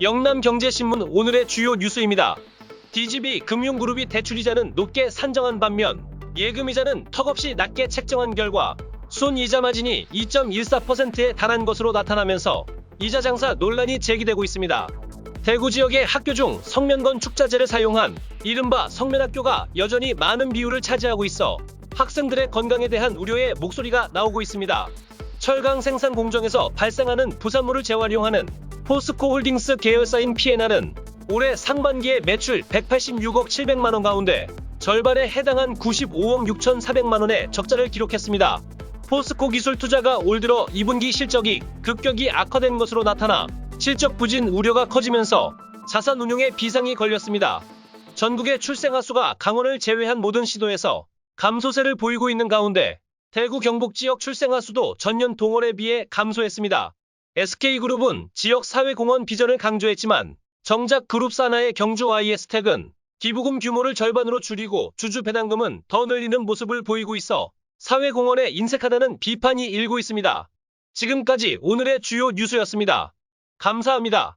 영남경제신문 오늘의 주요 뉴스입니다. DGB 금융그룹이 대출이자는 높게 산정한 반면 예금이자는 턱없이 낮게 책정한 결과 순이자 마진이 2.14%에 달한 것으로 나타나면서 이자 장사 논란이 제기되고 있습니다. 대구 지역의 학교 중 성면건 축자재를 사용한 이른바 성면학교가 여전히 많은 비율을 차지하고 있어 학생들의 건강에 대한 우려의 목소리가 나오고 있습니다. 철강 생산 공정에서 발생하는 부산물을 재활용하는 포스코 홀딩스 계열사인 P&R은 올해 상반기에 매출 186억 700만 원 가운데 절반에 해당한 95억 6,400만 원의 적자를 기록했습니다. 포스코 기술 투자가 올 들어 2분기 실적이 급격히 악화된 것으로 나타나 실적 부진 우려가 커지면서 자산 운용에 비상이 걸렸습니다. 전국의 출생아 수가 강원을 제외한 모든 시도에서 감소세를 보이고 있는 가운데 대구 경북 지역 출생아 수도 전년 동월에 비해 감소했습니다. SK그룹은 지역 사회공헌 비전을 강조했지만 정작 그룹 산하의 경주 IS텍은 기부금 규모를 절반으로 줄이고 주주 배당금은 더 늘리는 모습을 보이고 있어 사회공헌에 인색하다는 비판이 일고 있습니다. 지금까지 오늘의 주요 뉴스였습니다. 감사합니다.